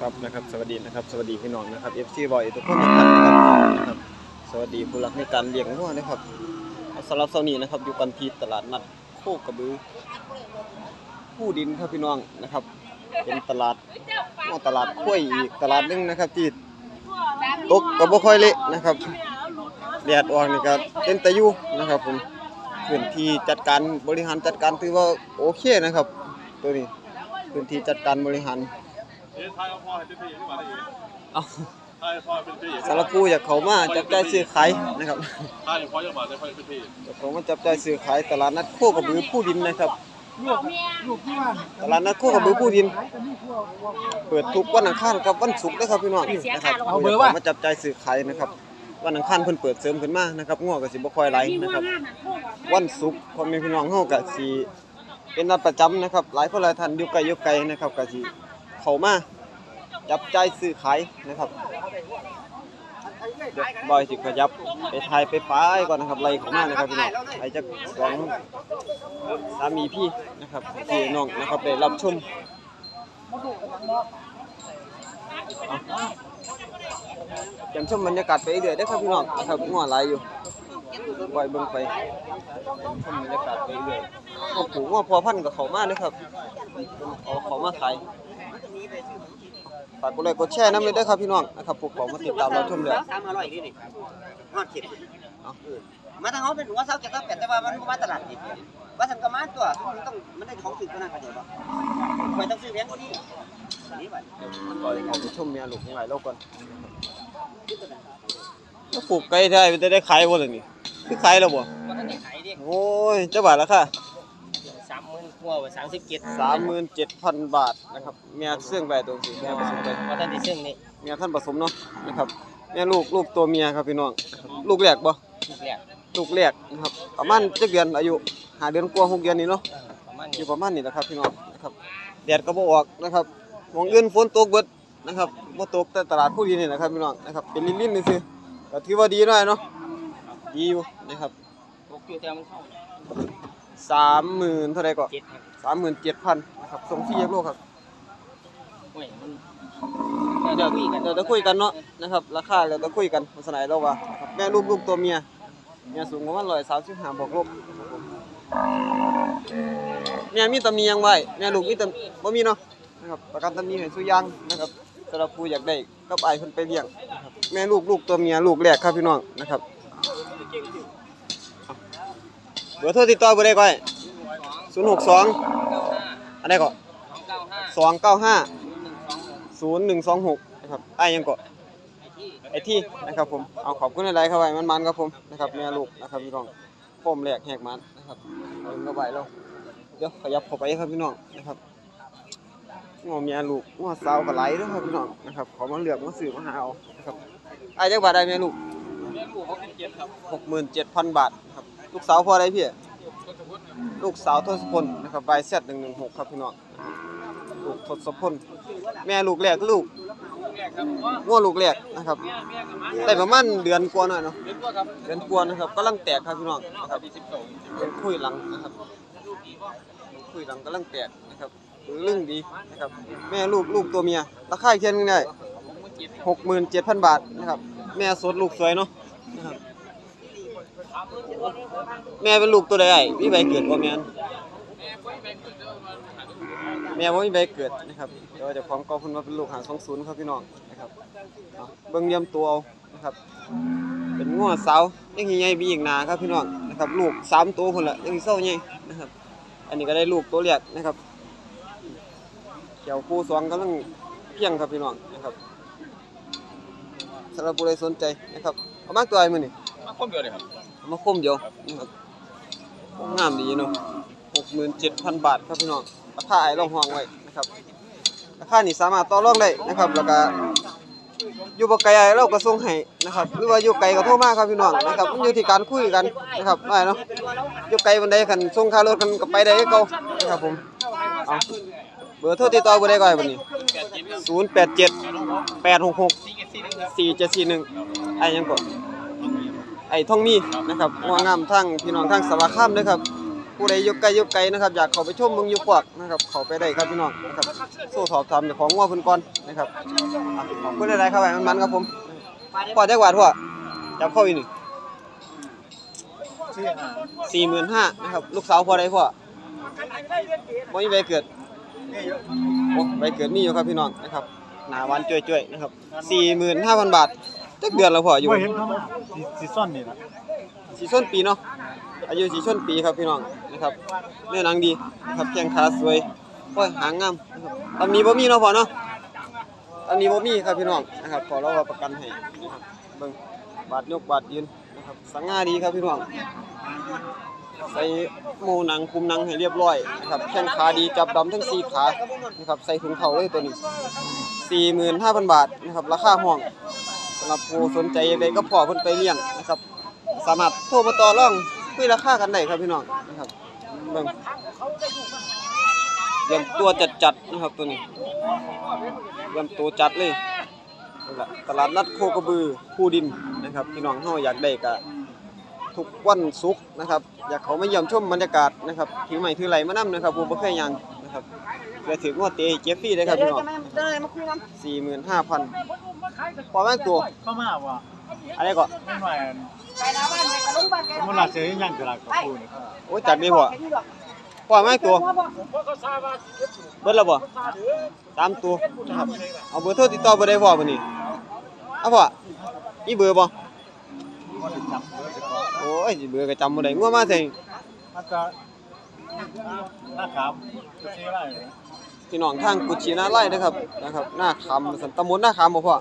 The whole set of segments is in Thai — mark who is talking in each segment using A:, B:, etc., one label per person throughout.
A: ครับนะครับสวัสดีนะครับสวัสดีพี่น้องนะครับ FC บอยทุกคนนะครับนะครับ สวัสดีผู้รักในการเลี้ยงวัวนะครับสำหรับเสาร์นี้นะครับ อยู่กันที่ตลาดนัดโคกระบือผู้ดินครับพี่น้องนะครับ เป็นตลาดนอกตลาดกล้วยอีกตลาดนึงนะครับที่ตกก็บ่ค่อยเละนะครับแดดออกนี่ก็เป็นตะยุนะครับผมพื้นที่จัดการบริหารจัดการถือว่าโอเคนะครับ ตัวนี้พื้นที่จัดการบริหาร
B: ทายเอาพ่อให้เป็นพี่ดีกว่าได้อีก
A: เอา
B: ทายพ่อเป็นพี่
A: สารปูอยากเขามาจับจ่ายซื้อขายนะครับ
B: ทายพ่อยังมาได้พ่อเป็นพี่
A: อยากเขามาจับจ่ายซื้อขายตลาดนัดโคกระบือผู้ดินนะครับตลาดนัดโคกระบือผู้ดิน เปิดทุกวันอังคารกับวันศุกร์นะครับพี่น้องนะครับ
C: เอาเบอร์ว่า
A: มาจับจ่ายซื้อขายนะครับวันอังคารเพิ่นเปิดเสริมขึ้นมานะครับง้อก็สิบ่ค่อยไหลนะครับ วันศุกร์พ่อแม่พี่น้องเฮาก็สิเป็นนัดประจำนะครับ หลายคนหลายท่านอยู่ไกลอยู่ไกลนะครับก็สิ เขามาจับใจซื้อขายนะครับเดี๋ยวบอยสิขยับไปถ่ายไปป้ายก่อนนะครับไล่เขามานะครับพี่น้องไอจักสองสามีพี่นะครับพี่น้องนะครับได้รับชมจำชมบรรยากาศไปเรื่อยๆเด้ครับพี่น้องนะครับงัวหลายอยู่ปล่อยเบิ่งไปชมบรรยากาศไปเรื่อยก็ปลูกว่าพอพันกับเขามาเด้อครับเอาเขามาขาย ฝากกดไลค์กดแชร์น้ำเลยด้ครับพี่น้องนะครับพวกเขามาติดตามเราชมเลย
D: สามอร่อยนี่นี่ฮอดคิด
A: เอา
D: มาทางเขาเป็นหัวเสาเจ็ดเสาแปดแต่ว่ามันบ่มาตลาดนี่ว่าสันก็มาตัวมันต้องมันได้ของถึงขนาดนี้บ่คอยต้องซื้อแพงกว่านี้นี่บัด
A: ปล่อยเขาไปชมเมียหลูกของหลายโลกก่อนถ้าปลูกไก่ได้มันจะได้ขายบ่ล่ะนี่คือขายแล้วบ่โอ้ยเจ้าบาทละค่ะ
D: ว่าว่า37
A: สามหมื่นเจ็ดพันบาทนะครับเมียเสื่องแบตัวสิเมียผสมไป
D: บ่ทันได้ซึ่งนี่
A: เมียท่านผสมเนาะนะครับเมียลูกลูกตัวเมียครับพี่น้องลูกแรกบ่
D: ทุกแรก
A: ลูกแรกนะครับประมาณจักเดือนอายุหาเดือนกว่าหกเดือนนี่เนาะ
D: ประมาณ
A: อ
D: นี้
A: ยู่ประมาณนี้แหละครับพี่น้องนะครับแดดก็บ่ออกนะครับหมองอื่นฝนตกเบิดนะครับบ่ตกแต่ตลาดผู้ดีนี่นะครับพี่น้องนะครับเป็นลิ้นๆซื่อๆก็ถือว่าดีหน่อยเนาะดีอยู่นะครับ
D: ตกอยู่แต่มันเข้า
A: 30,000เท่าใดก็
D: เจ็ดครับ
A: 37,000นะครับส่งฟรียักโลครับ
D: โอ้ยมัน
A: เดี๋ยวเดี๋ยวจะคุยกันเนาะนะครับราคาเดี๋ยวจะคุยกันลักษณะเราว่านะครับแม่ลูกลูกตัวเมียเมียสูงประมาณ135บวกลบนะครับผมแม่มีตำหนิยังไว้แม่ลูกมีตำบ่มีเนาะนะครับประกันตำหนิให้สุอยางนะครับสำหรับผู้อยากได้กับอ้ายเพิ่นไปเลี้ยงนะครับแม่ลูกลูกตัวเมียลูกแรกครับพี่น้องนะครับเบอร์โทรติดต่อเบอร์ใดก่อน 062อันใดก็295 0126นะครับอ้ยังก็ไอที่นะครับผมเอาขอบคุณหลายๆครับไว้มันครับผมนะครับแม่ลูกนะครับพี่น้องพร้อมแรกแหกมันนะครับเอาเข้าไปแล้วเดี๋ยวขยับเข้าไปครับพี่น้องนะครับงอเมียลูกงอสาวก็ไหลด้อครับพี่น้องนะครับขอมาเหลือกมาซื้อมาหาเอานะครับไอ้จักบาทได้เมียลูก
B: เลี้ยงลูกเขาเป็นเจ็ดครับ
A: 67,000บาทครับลูกสาวพ่อได้พี่ ลูกสาวทศพลนะครับใบเซต116ครับพี่น้องลูกทศพลแม่ลูกแรกลูก
B: แรกครับว่า
A: งัวลูกแรกนะครับ
B: แม่
A: ประมาณเดือนกว่าหน่อยเนาะ
B: เดื
A: อนกว่านะครับกำลังแตกครับพี่น้องนะค
B: รับปีสิบสอง
A: เป็นคุยหลังนะครับคุยหลังกำลังแตกนะครับลึ่งดีนะครับแม่ลูกลูกตัวเมียราคาเท่านึงได้หกหมื่นเจ็ดพันบาทนะครับแม่สดลูกสวยเนาะนะครับ แม่เป็นลูกตัวใดไอ้มีใบเกิดว่าแม่นแม่ว่ามีใบเกิดนะครับเดี๋ยวจะของกองคุณมาเป็นลูกหางสองศูนย์ครับพี่น้องนะครับเบิ่งเยี่ยมตัวเอานะครับ เป็นงัวสาวยังใหญ่บีอีกหนาครับพี่น้องนะครับ ลูกสามตัวคนละยังสิเศร้าใหญ่นะครับ อันนี้ก็ได้ลูกตัวแรกนะครับเขียวคู่สองกำลังเพียงครับพี่น้องนะครับสำหรับผู้ใดสนใจนะครับเอามากตัวไอ้มื้อนี่
B: มาคนเดียวเลยครับ
A: มาคมเดียวนะครับงามดีเนาะ67,000บาทครับพี่น้องราคาไอ้รองห้องไว้นะครับราคานี่สามารถต่อรองได้นะครับแล้วก็อยู่บ่ไกลไอ้เราก็ส่งให้นะครับ หรือว่าอยู่ไกลก็โทรมาครับพี่น้องนะครับมันอยู่ที่การคุยกันนะครับได้เนาะอยู่ไกลบันไดคันส่งค่ารถกันก็ไปได้เก่านะครับผมเอาเบอร์โทรติดต่อเบอร์ใดก่อนบัดนี้087 866
B: สี่เจ็ดสี่หนึ่งครับ
A: 4741ไอ้ยังก่อน ไอ้ท่องมีนะครับงัวงามทั้งพี่น้องทั้งสารคามเด้อครับผู้ใดยู่ไกลยู่ไกลนะครับอยากเขาไปชมเมืองยู่กวักนะครับเขาไปได้ครับพี่น้องนะครับสู้สอบถามเจ้าของงัวเพิ่นก่อนนะครับอะขอบคุณหลายๆครับไอ้มันๆครับผมพ่อจักบาทพ่อจับเข้าอีกหนึ่งสี่หมื่นห้านะครับลูกสาวพ่อใดพ่อบ่มีใบเกิดโอ้ใบเกิดมี่อยู่ครับพี่น้องนะครับหนาวานจ้วยๆนะครับสี่หมื่นห้าพันบาท จักเดือนแล้วพ่ออยู่
C: ไม่เห็นเขามาสีสีส้นนี่นะ
A: สีส้นปีเนาะอายุสีส้นปีครับพี่น้องนะครับเนื้อหนังดีนะครับแข้งขาสวยโอ้ยหางงามนะครับตำหนี้บ่มีเนาะพ่อเนาะตำหนี้บ่มีครับพี่น้องนะครับขอเราว่าประกันให้นะครับเบิ่งบาดยกบาดยืนนะครับสังงาดีครับพี่น้องใส่โมหนังคุมหนังให้เรียบร้อยนะครับแข้งขาดีจับดำทั้งสี่ขานะครับใส่ถุงเท้าเลยตัวนี้45,000 บาทนะครับราคาห้องสำห รับผู้สนใจใดก็พอเพิ่นไปเลี้ยงนะครับ สามารถโทรมาต่อรองคุยราคากันได้ครับพี่น้องนะครับเบิ่งเตรียมตัวจัดๆนะครับตัวนี้เตรียมตัวจัดเลยตลาดนัดโคกระบือผู้ดินนะครับพี่น้องเฮาอยากได้ก็ทุกวันศุกร์นะครับ อยากเขามาเยี่ยมชมบรรยากาศนะครับถือไม้ถือไหลมานํนะครับผู้บ่เคยยังนะครับ เพื่อถืองวดเตะเจ็บฟรีได้ครับพี่น้อง
D: เดี๋ยวมาคุยกัน
A: 45,000พอแม่งตัว
C: เข้ามาว่า
A: อะไรก็
C: ไม่ไหว
D: ไปหน้าบ้านไปกับลุงบ้านแก
C: มันหลักเสียยังกระลักกับปูนี่
A: โอ้ยจัดดีพ่อพอแม่งตัวเบิดแล้วบ่ตามตัวนะครับเอาเบอร์โทรติดต่อเบอร์ใดพ่อมื้อนี้เอาพ่อมีเบอร์บ่
C: มันติดจับเบอร์สิก่อน
A: โอ้ยสิเบอร์ก็จำบ่ได้งัวมาใส่
C: มันจะหน้าขามจะซื้ออะไร
A: พี่น้องทางกุชินาไล่นะครับนะครับ หน้าคำสันตำบลหน้าคำบ่พ่อ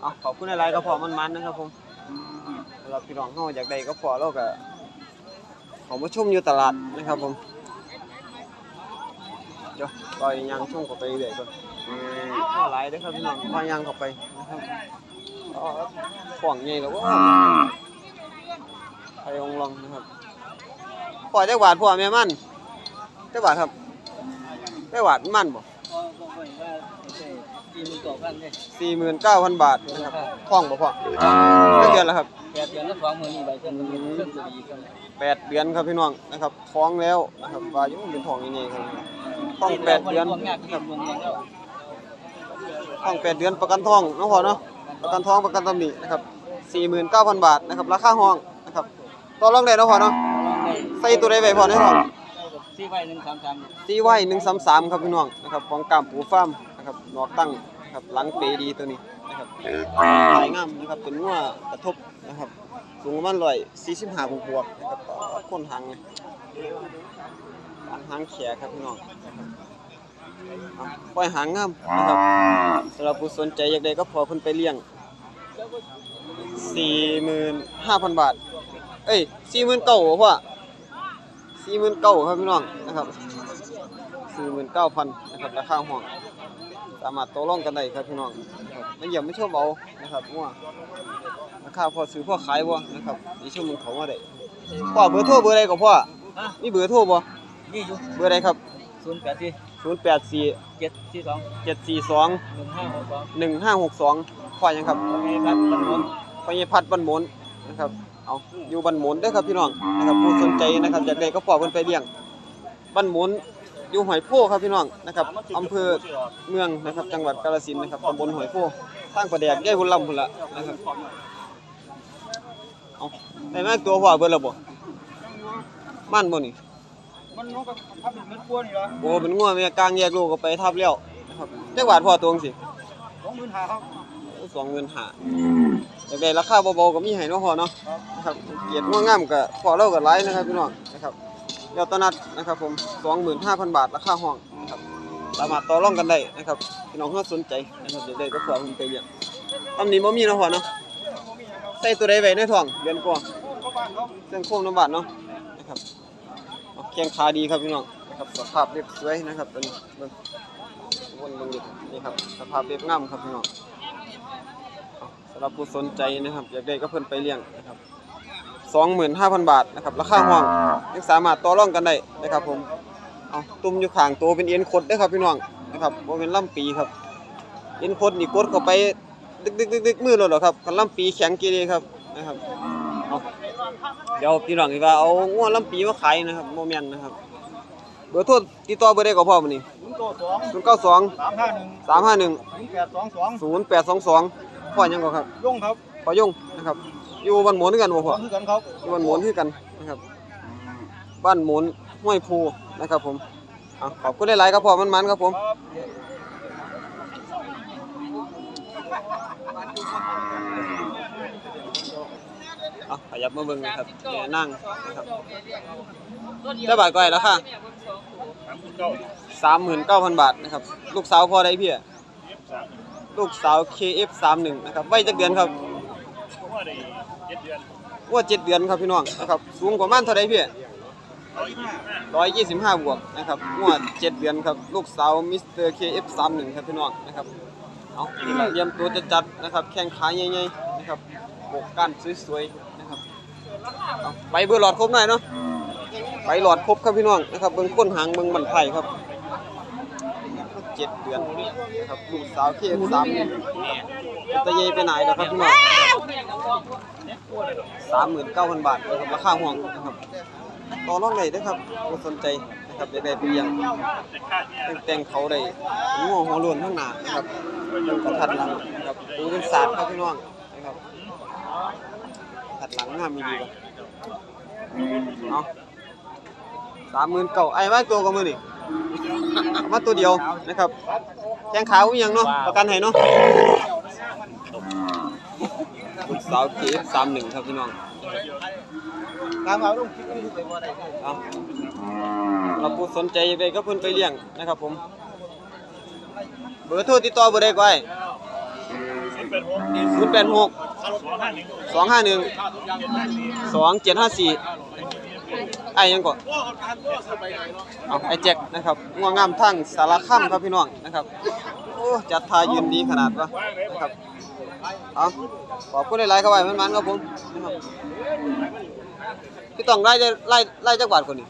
A: เอาขอบคุณหลายๆก็พ่อมันๆนะครับผมสำหรับพี่น้องเฮาอยากได้ก็พอเราก็ขามาชมอยู่ตลาดนะครับผมเดี๋ยวปล่อยยางช่วงเข้าไปเรื่อยก่อนมพ่อหลายเด้อครับพี่น้องปล่อยยางเข้าไปนะครับอ๋อของใหญ่แล้วว้าไปองลองนะครับพ่อยจักบาทพ่อแม่มันจักบาทครับ จักบาทมันบ่
D: สี่หมื่นกว่าพันเลย
A: สี่หมื่นเก้าพันบาทนะครับท่องบ่พ่อเท่าเดือนแล้วครับ
D: แปดเดือนละสองหมื่นนี่ใบเส้นมันเป็นเครื่องตัวดีกัน
A: แปดเดือนครับพี่น้องนะครับท้องแล้วนะครับวายุเป็นท้องยังไงครับท้องแปดเดือน
D: งานที่เมืองยังแล้ว
A: ท้องแปดเดือนประกันท้องเน้องพ่อเนาะประกันท้องประกันตำหนินะครับสี่หมื่นเก้าพันบาทนะครับราคาห้องนะครับต่อรองได้เนาะพ่อเนาะใส่ตัวใดไปพ่อในท้อ ง
D: สี่ใบหนึ่งสามสาม
A: ตีไว้หนึ่งสามสามครับพี่น้องนะครับของกามปูฟาร์มนะครับหนอกตั้งนะครับหลังเปดีตัวนี้นะครับถ่ายงามนะครับเป็นงัวกระทบนะครับสูงประมาณร้อยสี่สิบห้าบวกๆนะครับก้นหางเลยหางหางแขกครับพี่น้องปล่อยหางงามนะครับสำหรับผู้สนใจอยากได้ก็พอเพิ่นไปเลี้ยง สี่หมื่นห้าพันบาท เอ้ยสี่หมื่นเก้าพ่อ สี่หมื่นเก้าครับพี่น้องนะครับสี่หมื่นเก้าพันนะครับราคาห้องสามารถโตร่องกันได้ครับพี่น้องนะครับไม่เหยียบไม่ชอบเอานะครับงัวราคาพอซื้อพอขายบ่นะครับนี่ชื่อมึงเขาว่าได้พ่อเบอร์โทรเบอร์ใดก็พ่อมีเบอร์โทรบ่
D: นี่อยู่
A: เบอร์ใดครับ
D: ศูนย์แปดสี่
A: 0 8 4
D: เจ็ดสี่สอง
A: 7 4 2
D: หนึ่งห้าหกสอง
A: 1 5 6 2พ่อยังครับ
D: โอเคครับท่านผู้ชม
A: พญพัดบันหมนนะครับ เอาอยู่บันหมนเด้อครับพี่น้องนะครับผู้สนใจนะครับอยากได้ก็พอเพิ่นไปเลี้ยงบันหมนอยู่หอยโพครับพี่น้องนะครับอำเภอเมืองนะครับ จังหวัดกาฬสินธุ์นะครับตำบลหอยโพทางประแดกใหญ่หุ่นลำพุ่นละนะครับเอาได้มาตัวพ่อเบิดแล้วบ่มันบ่นี่
C: มันน้องก็ทำเป็นเม็ดกลัวนี่เหรอ
A: โอ้เป็นงัวแม่กลางแยกลูกก็ไปทับแล้วนะครับจักบาทพ่อตัวจังสิ
C: สองหมื่นห้าครับ
A: สองเงินหาอยากได้ราคาเบาๆก็มีให้เนาะพอเนาะนะครับเกียรติง่วงงามก็พอเล่ากับไลฟ์นะครับพี่น้องนะครับเดี๋ยวตอนนัดนะครับผม25,000บาทราคาห้องนะครับสามารถต่อรองกันได้นะครับพี่น้องถ้าสนใจนะครับอยากได้ก็พอผมไปเรียนตำนี้บ่มีเนาะพอเนาะใส่ตัวใดไว้ในท้องเดือนกว่าเครื่องโค้งน้ำบาดเนาะนะครับเอาแข้งขาดีครับพี่น้องนะครับสภาพเรียบสวยนะครับตัวนี้เบิ่งวนบิ่งดินี่ครับสภาพเรียบง่ามครับพี่น้องำหรับผู้สนใจนะครับอยากได้ก็เพิ่นไปเลี้ยงนะครับ25,000บาทนะครับราคาห้องยังสามารถต่อรองกันได้นะครับผมเอาตุ่มอยู่ข้างตัวเป็นเอ็นคดเด้อครับพี่น้องนะครับบ่เป็นลำปีครับเอ็นคดนี่กดเข้าไปดึกๆๆๆมือเลยเหรอครับคันลำปีแข็งกีเดครับนะครับเอาเดี๋ยวพี่น้องสิว่าเอางัวลำปีมาขายนะครับบ่แม่นนะครับเบอร์โทรติดต่อเบอร์ใดก็พอมื้อนี้
C: ศูนย์ตัวสอง
A: 092
C: สามห้าหนึ่ง
A: 351
C: ศูนย์แปดสองสอง
A: 0822 พ่อหยังก็ครับ
C: ยุ่งครับ
A: พ่อยงนะครับ อยู่บ้านหมุนคือกันบ่พ่อ
C: คือกันครับ
A: อยู่บ้านหมุนคือกันนะครับบ้านหมุนห้วยภูนะครับผมเอาขอบคุณหลายๆครับพ่อมันๆครับผมเอาขยับมาเบิ่งนะครับแม่นั่งนะครับเจ้าบาทก็ได้แล้วค่ะสามหมื่นเก้าพันบาทนะครับ ลูกสาวพอได้พี่อะ ลูกสาว KF31 นะครับไว้จักเดือนครับ
C: ว่าได้เจ็ดเดือน
A: ว่าเจ็ดเดือนครับพี่น้องนะครับสูงกว่ามันเท่าไรพี่ร้อยยี่สิบห้าบวกนะครับงวดเจ็ดเดือนครับลูกสาวมิสเตอร์เคเอฟสามหนึ่งครับพี่น้องนะครับเอาเยี่ยมตัวจะจัดนะครับแข้งขาใหญ่ๆนะครับโบกก้านสวยๆนะครับไปเบอร์หลอดครบหน่อยเนาะไปหลอดครบครับพี่น้องนะครับเบิ้งก้นหางเบิ้งบันไผ่ครับ เจ็ดเดือนนะครับลูกสาวเคเอฟสามหนึ่งตะเยไปไหนนะครับพี่น้องสามหมื่นเก้าพันบาทนะครับราคาห่วงนะครับต่อรองได้นะครับบ่สนใจนะครับได้ได้ไปเลี้ยงแต่งแต่งเขาได้ง่วงหัวล้วนข้างหน้านะครับกระทัดหลังนะครับดูเป็นศาสตร์ครับพี่น้องนะครับถัดหลังงามมีดีกว่าเอาสามหมื่นเก้าไอ้มาตัวกับมือนี่ มาตัวเดียวนะครับแข้งขาวอีหยังเนาะประกันให้เนาะลูกสาวเคฟสามหนึ่งครับพี่น้อง
C: ตามเอาลูกคิดคิดไปว่าได้
A: เอาเราผู้สนใจไปก็เพิ่นไปเลี้ยงนะครับผม เบอร์โทรติดต่อเบอร์ใดก็ไอ้
C: สิบแปดหก
A: ศูนย์แปดหก
C: สองห้าหนึ่ง
A: สองห้าหนึ่งสองเจ็ดห้าสี่ ไอ้ยังก่อนเอาไอ้แจ็คนะครับง่วงงามทั้งสารคามครับพี่น้องนะครับโอ้จัดทายืนดีขนาดวะนะครับเอาขอบคุณหลายๆครับไอ้มันๆครับผมนะครับพี่ต้องไล่จะไล่ไล่จักบาทคนนี้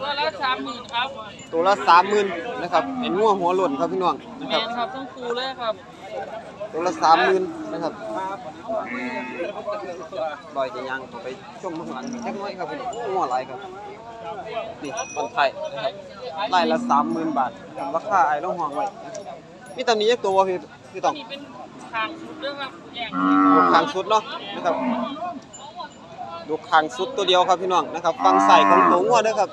B: ตัวละสามหมื่นครับ
A: ตัวละสามหมื่นนะครับเป็นงัวหัวหล่นครับพี่น้องนะ
B: แม
A: ครับ
B: นครับต้องคูเลยครับ
A: ตัวละสามหมื่นนะครับลอยจะยังไปชมข้างหลังเล็กน้อยครับพี่น้องงัวหลายครับ นี่บนไทยนะครับไล่ละสามหมื่นบาทนะครับราคาไอ้ต้องห่วงไว้นะครับมีตำหนี้ยักตัวบ่พี่พี่ต้อง
B: นี่เป็นทางสุดด้วยครับแยก
A: ดูคางสุดเนาะนะครับดูคางสุดตัวเดียวครับพี่น้องนะครับ ฟังใส่ของตัวงัวนะครับ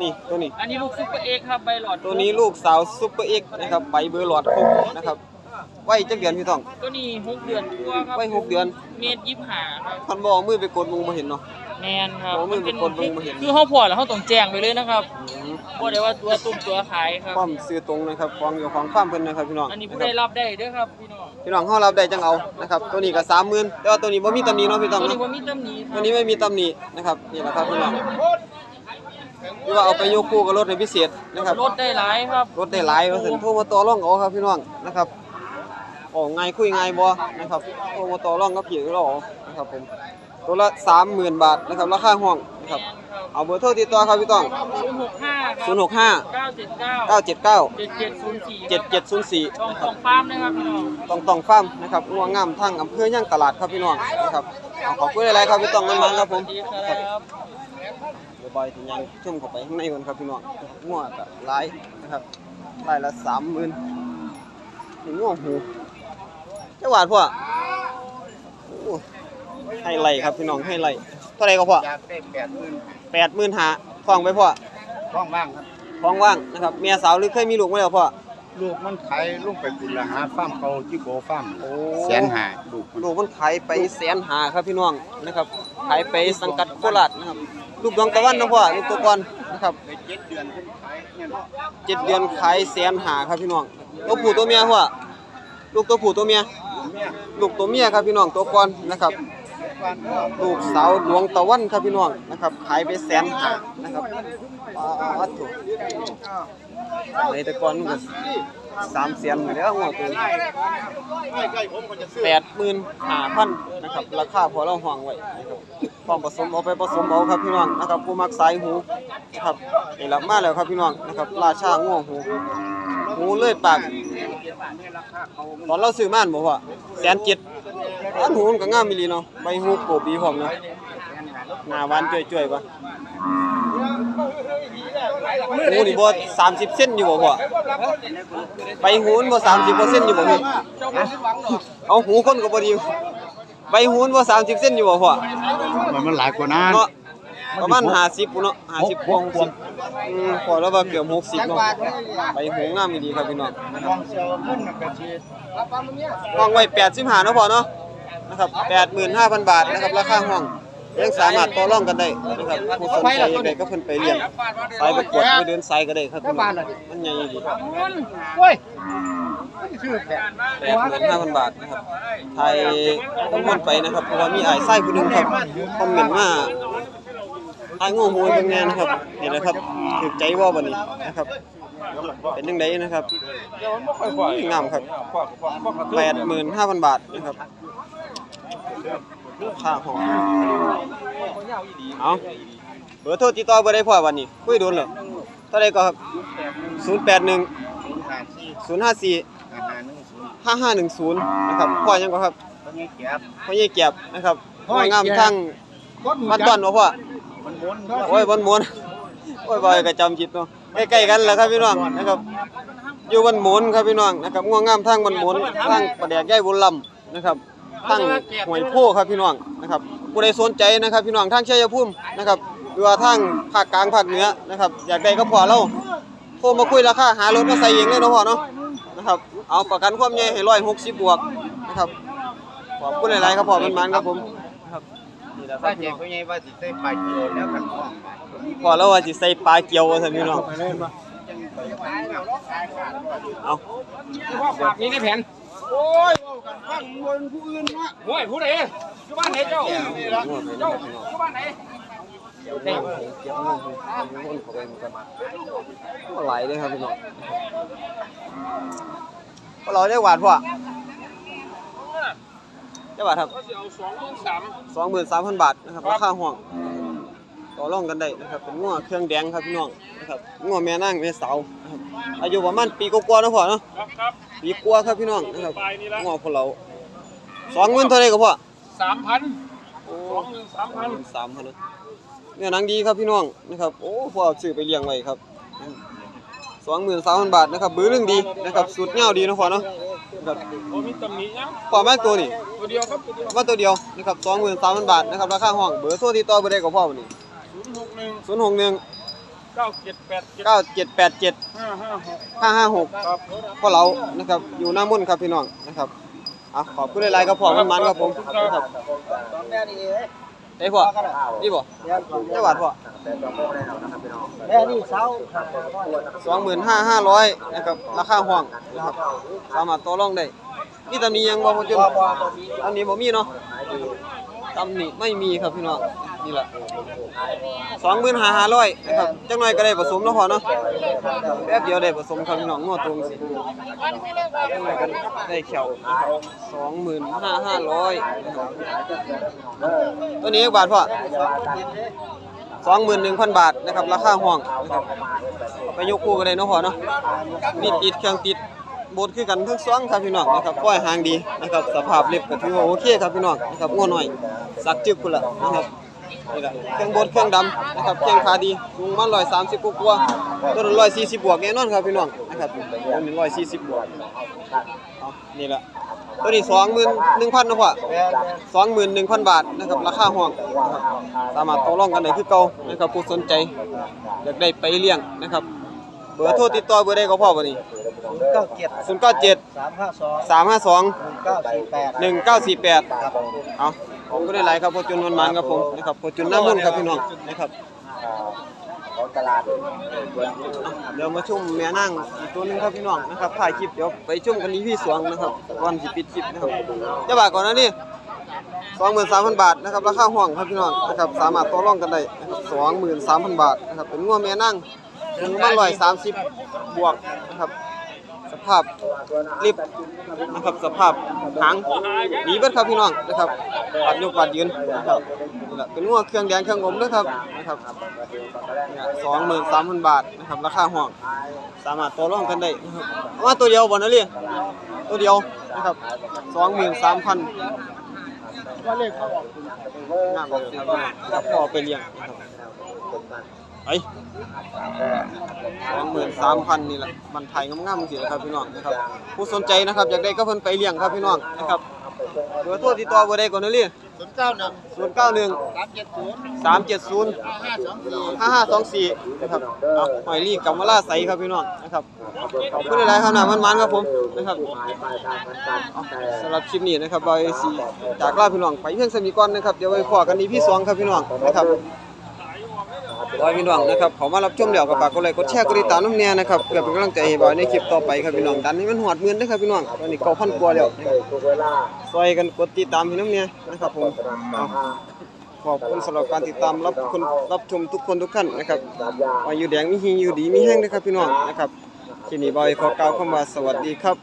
A: นี่ตัวนี้
B: อันนี้ลูกซุปเปอร์เอ็กซ์ครับใบหลอด
A: ตัวนี้ลูกสาวซุปเปอร์เอ็กซ์นะครับใบเบอร์หลอดครบนะครับ ไว้จักเดือนพี่ต้อง
B: ตัวนี้หกเดือนตัวครับ
A: ไว้หกเดือน
B: เมตรยี่สิบห้าครับ
A: พันบองมือไปกดมุงมาเห็นเนาะ
B: แมนครับ
A: โอ้มันเป็นคนเบิ่งบ่เห็น
B: คือเขาพอแล้วเขาต้องแจ้งไปเลยนะครับ
A: อืม
B: บ่ได้ว่าตัวตุ้มตัวขายครับ
A: ความซื้อตรงนะครับของอยู่ของฟาร์มเพิ่นนะครับพี่น้อง
B: อันนี้ผู้
A: นะค
B: ใด
A: รับ
B: รับได้เด้อครับพี่น้อง
A: พี่น้องเฮารับได้จังเอานะครับตัวนี้ก็30,000แต่ว่าตัวนี้บ่มีตำหนิเนาะพี่ต้อง
B: ตัวนี้
A: เนาะ
B: ว่ามีตำหนิค
A: ตั
B: รั
A: ว
B: บ
A: นี้ไม่มีตำหนินะครับนี่แหละครับพี่น้องที่ว่าเอาไปยกคู่กับรถในพิเศษนะครับ
B: ลดได้หลายครับ
A: รถได้หลายว่าซั่นโทรมาต่อรองเอาครับพี่น้องนะครับ โอ้ง่ายคุยง่ายบ่นะครับโทรมาต่อรองกับพี่เราเอานะครับผมตัวละ30,000บาทนะครับราคาห้องนะครับเอาเบอร์โทรติดต่อครับพี่ต้อง
B: ศูนย์หกห้า
A: 065
B: ครับเก้าเจ็ดเก้า
A: 979
B: เจ็ดเจ็ดศูนย์สี่
A: 7704
B: ช่อง
A: นะค
B: ข
A: รั
B: อบงฟาร์มนะครับพี่น้อง
A: ต้องต้องฟาร์มนะครับงัวงามทั้งอำเภอย่างตลาดครับพี่น้องนะครับเอาขอบคุณหลายๆครับพี่ต้องมันๆครับผม
B: สวัสดีครับ
A: เดี๋ยวบอยถึงยังชุ่มเข้าไปข้างในก่อนครับพี่น้องงัวก็หลายนะครับรายละ30,000นี่งัวหู จังหวัดพ่อโอ้ให้ไล่ครับพี่น้องให้ไล่เท่าไหร่ก็พ่อ
C: อยากได้แปดหมื่น
A: 80,000หาฟ้องไปพ่อ
C: ว่างว่างครับ
A: ฟ้องว่างนะครับเมียสาวหรือเคยมีลูกมาแล้วพ่อ
C: ลูกมันขายลูกไปกุลหาฟาร์มเขาจิโกฟาร์ม
A: โอ้
C: แสนหาลูกมัน
A: ลูกมันขายไปแสนหาครับพี่น้องนะครับขายไปสังกัดโคราชนะครับลูกดวงตะวันนะพ่อลูกตัวก่อนนะครับ
C: ไปเจ็ดเดือนเพิ่นขายเนี่ยเนาะ
A: เจ็ดเดือนขายแสนหาครับพี่น้องตัวผู้ตัวเมียพ่อ ลูกตัวผู้ตัวเมีย ลูกตัวเมียครับพี่น้องตัวก่อนนะครับ ลูกสาวดวงตะวันครับพี่น้องนะครับ ขายไปแสนหานะครับปาดถูกในแต่ก่อนมันก็สามแสนอยู่แล้วหัวตัวแปดหมื่นห้าพันนะครับ ราคาพอเราห่วงไว้ครับพร้อมผสมเอาไปผสมเอาครับพี่น้องนะครับผู้มักสายหูนะครับนี่ละมาแล้วครับพี่น้องนะครับราชาง่วงหู หูเลื่อยปาก ตอนเราซื้อม่านบอกว่าแสนเจ็ดอันหูมันก็งามมิลีเนาะใบหูโกบีพร้อมนะหน้าหวานจ่วยๆปะหูนี่บ่สามสิบเส้นอยู่บ่พ่อใบหูนบ่สามสิบเปอร์เซ็นต์อยู่บ่พี่เอาหูคนก็บ่ดีใบหูนบ่สามสิบเส้นอยู่บ่พ่อ
C: มันมันหลายกว่านั้น
A: เนาะ ประมาณ50ปุ่นเนาะ50พวง60อืมพอแล้วว่าเกือบ60เนาะใบหูงามดีครับพี่น้อง
C: กองเชียวขึ้นกระชี
A: ห้องไว้85เนาะพ่อเนาะนะครับ85,000บาทนะครับราคาห้องยังสามารถต่อรองกันได้นะครับผู้สนใจยังไงก็เพิ่นไปเลี้ยงสายประกวดไปเดินสายก็ได้ครับพี่น้องมันใหญ่ดี
C: โอ้ยชื่อแปด
A: 85,000บาทนะครับไทยต้องคนไปนะครับเพราะว่ามีอ้ายไส้ผู้หนึงครับคอมเมนต์มา อ้ายโง่โหยเป็นไงนะครับนี่นะครับถูกใจบ่บัดนี้นะครับ เป็นจังไดนะครับงามครับ85,000 บาทนะครับค่าห้องเอาเบอร์โทรติดต่อเบอร์ใดพ่อวันนี้คุยโดนเหรอเท่าใดก็ครับ081 054
C: อาหารหนึ่งศูนย์
A: 5510นะครับพ่อยังก็ครับ
C: ตัวนี้เก็บ
A: พ่อใหญ่เกียบนะครับ
C: พ่อใหญ่
A: งาม
C: เกียบ
A: ทั้งบ้านต้อนบ่พ่อ
C: มันม้วน
A: โอ้ยบนหมุนโอ้ยบอยก็จำจิตเนาะใกล้ๆกันแหละครับพี่น้องนะครับอยู่บนหมุนครับพี่น้องนะครับง่วงงามทางบนหมุนทางประแดกใหญ่บุญลำนะครับทางหวยโพครับพี่น้องนะครับผู้ใดสนใจนะครับ พี่น้องทางชัยภูมินะครับหรือว่าทางภาคกลางภาคเหนือนะครับ อยากได้ก็พอเราโทรมาคุยราคาหารถมาใส่เองเลยเนาะพ่อเนาะนะครับเอาประกันความใหญ่ให้160บวกนะครับขอบคุณหลายๆครับพ่อมันๆครับผม
C: ถ้า
A: บพี่
C: เจ๊
A: น้อง
C: เขาใหญ่ว่าสิได้ไปกิโลแล้วกันพ่อ
A: พอแล้วว่าสิใส่ปลาเกียวว่าซั่นพี่น้องเอา
B: ว่าฝากนี้ในแผน
C: โอ้ยกันฟังบนผู้อื่นวะ
B: โอ้ยผู้ใดอยู่บ้านไหนเจ้าเจ้าอยู่บ้านไหน
A: เกียวง่วงเกียวง่วงง่วงเข้าไปเหมือนกันบ่ไหลเด้อครับพี่น้องพวกเราได้หวานพ่อ ได้หวานครับ
B: เขาจะเอาสองหมื่นสาม
A: 23,000บาทนะครับราคาห้องต่อรองกันได้นะครับเป็นงัวเครื่องแดงครับพี่น้องนะครับงัวแม่นางแม่สาวนะครับอายุประมาณปีกว่าๆเนาะพ่อเนาะ
B: ครับครับ
A: ปีกว่าครับพี่น้องนะครับ
B: ไปนี่ละ
A: งัวพวกเรา20,000เท่าไหร่ก็พ่อ
B: สามพัน
A: โอ้
B: สองหมื่นสามพัน
A: สามพันนะเนี่ยหนังดีครับพี่น้องนะครับโอ้พอเอาซื้อไปเลี้ยงไว้ครับสองหมื่นสามพันบาทนะครับบื้อเรื่องดีนะครับสูตรเงาดีเนาะพอเนาะ ครับ
B: โอ้มีตำหนิยัง
A: พอแม่ตัวนี่
B: ตัวเดียวครับตัวเดียว
A: ว่าตัวเดียวนะครับสองหมื่นสามพันบาทนะครับราคาห้องเบอร์โทรติดต่อเบอร์ใดก็พ่อวันนี้
B: ศูนย์หกหนึ่ง
A: ศูนย์หกหนึ่ง
B: เก้าเจ็ดแปดเจ็ด
A: เก้าเจ็ดแปดเจ็ด
B: ห้าห้าหก
A: ห้าห้าหก
B: ครับ
A: พ่อเรานะครับอยู่หน้ามุ่นครับพี่น้องนะครับอะขอบคุณหลายๆครับพ่อมันมันๆครับผมนะครับ
D: แม่นี่เอ้ย
A: ได้พ่อนี่บ่ได้บาทพ่อ
D: แม่นี่เสา
A: สองหมื่นห้าห้าร้อยนะครับราคาห้องนะครับสามารถต่อรองได้มีตำหนิยังบ่พ่อจุนตำหนิบ่มีเนาะตำหนิไม่มีครับพี่น้อง นี่แหละสองหมื่นห้าห้าร้อยนะครับจังหน่อยก็ได้ผสมเนาะพอเนาะแป๊บเดียวได้ผสมครับพี่น้องงอตรงสิจังหน่อยก็ได้เขียวสองหมื่นห้าห้าร้อยตัวนี้บาทพ่อสองหมื่นหนึ่งพันบาทนะครับราคาห้องนะครับไปยกคู่กันเลยเนาะพ่อเนาะมีติดเครื่องติดโบดคือกันทั้งสองครับพี่น้องนะครับป้อยหางดีนะครับสภาพเล็บก็ถือว่าโอเคครับพี่น้องนะครับงัวหน่อยสักจึกพุ่นละนะครับ นี่แหละเครื่องโบดเครื่องดำนะครับแข้งขาดีสูงมัน130กว่าๆตัวนั้น140บวกแน่นอนครับพี่น้องนะครับตัวนี้140บวกเอานี่แหละตัวนี้21,000เนาะพ่อ21,000บาทนะครับราคาห้องนะครับสามารถต่อรองกันได้คือเก่านะครับผู้สนใจอยากได้ไปเลี้ยงนะครับเบอร์โทรติดต่อเบอร์ใดก็พอบ่นี่
D: เก้าเจ็ด
A: 097
D: สามห้าสอง
A: 352
D: หนึ่งเก้าสี่แปด
A: 1948
D: ครับผม
A: เอา ผมก็ได้หลายครับพอจุนมันมันครับผมนะครับพอจุนน้ำมุ่นครับพี่น้องนะครับ
D: ของตลาด
A: เดี๋ยวมาชุ่มแม่นั่งอีกตัวนึงครับพี่น้องนะครับถ่ายคลิปเดี๋ยวไปชุ่มกันนี้พี่สวงนะครับก่อนสิปิดคลิปนะครับจะบาทก่อนนะนี่23,000บาทนะครับราคาห้องครับพี่น้องนะครับสามารถต่อรองกันได้นะครับ23,000บาทนะครับเป็นงัวแม่นั่งถึงมา130บบวกนะครับ ภาพริบนะครับสภาพหางดีเบิดครับพี่น้องนะครับปัดยกปัดยืนนะครับเป็นงัวเครื่องแดงเครื่องอมนะครับนะครับสองหมื่นสามพันบาทนะครับราคาห้องสามารถต่อรองกันได้นะครับเอามาตัวเดียวบ่นะเรียตัวเดียวนะครับสองหมื่นสามพัน
C: ว่าเลขเขาออก
A: งามเลยครับครับพอไปเลี้ยงนะครับ ไอ้สองหมื่นสามพันนี่แหละมันไทยงามๆสิแหละครับพี่น้องนะครับ ผู้สนใจนะครับอยากได้ก็เพิ่นไปเลี้ยงครับพี่น้องนะครับเดี๋ยวโทษติดต่อเบอร์ใดก่อนนะลี่
C: ศูนย์เก้าหนึ่ง
A: ศูนย์เก้าหนึ่ง
C: สามเจ็ดศูนย์
A: สามเจ็ดศูนย์
C: ห้าห้าสองสี่
A: 5524นะครับเอาหอยลี่กัมมาลาใสครับพี่น้องนะครับขอบคุณหลายๆครับนะมันๆครับผมนะครับเอาสำหรับคลิปนี้นะครับบอยซีจากลาพี่น้องไปเพียงสมีก่อนนะครับเดี๋ยวไว้พอกันอีพี่สองครับพี่น้องนะครับ บอยพี่น้องนะครับขอมารับชมเดี๋ยวกับฝากกดไลค์กดแชร์กดติดตามน้ำเนี่ยนะครับเพื่อเป็นกำลังใจให้บอยในคลิปต่อไปครับพี่น้องดันให้มันหอดหมื่นนะครับพี่น้องตอนนี้9,000กว่าแล้วซอยกันกดติดตามให้น้ำเนี่ยนะครับผมขอบคุณสำหรับการติดตามรับคนรับชมทุกคนทุกท่านนะครับอยู่แดงมีฮีอยู่ดีมีแห้งนะครับพี่น้องนะครับทีนี้บอยขอกล่าวคำว่าสวัสดีครับ